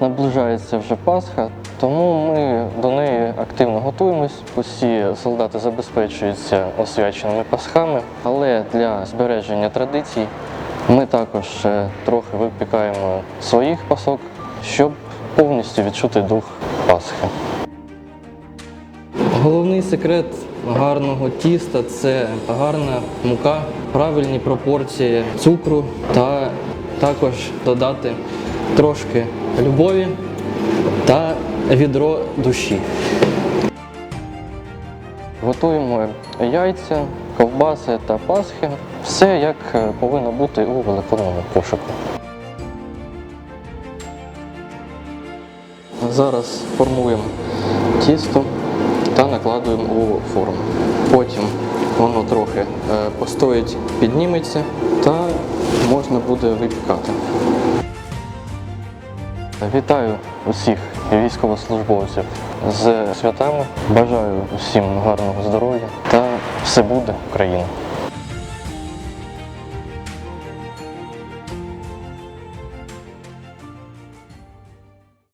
наближається вже Пасха, тому ми до неї активно готуємось. Усі солдати забезпечуються освяченими пасхами, але для збереження традицій ми також е, трохи випікаємо своїх пасок, щоб повністю відчути дух Пасхи. Головний секрет гарного тіста це гарна мука, правильні пропорції цукру та також додати трошки любові та відро душі. Готуємо яйця, ковбаси та пасхи. Все як е, повинно бути у великодному кошику. Зараз формуємо тісто та накладуємо у форму. Потім воно трохи е, постоїть, підніметься та можна буде випікати. Вітаю усіх військовослужбовців з святами. Бажаю усім гарного здоров'я та все буде Україна!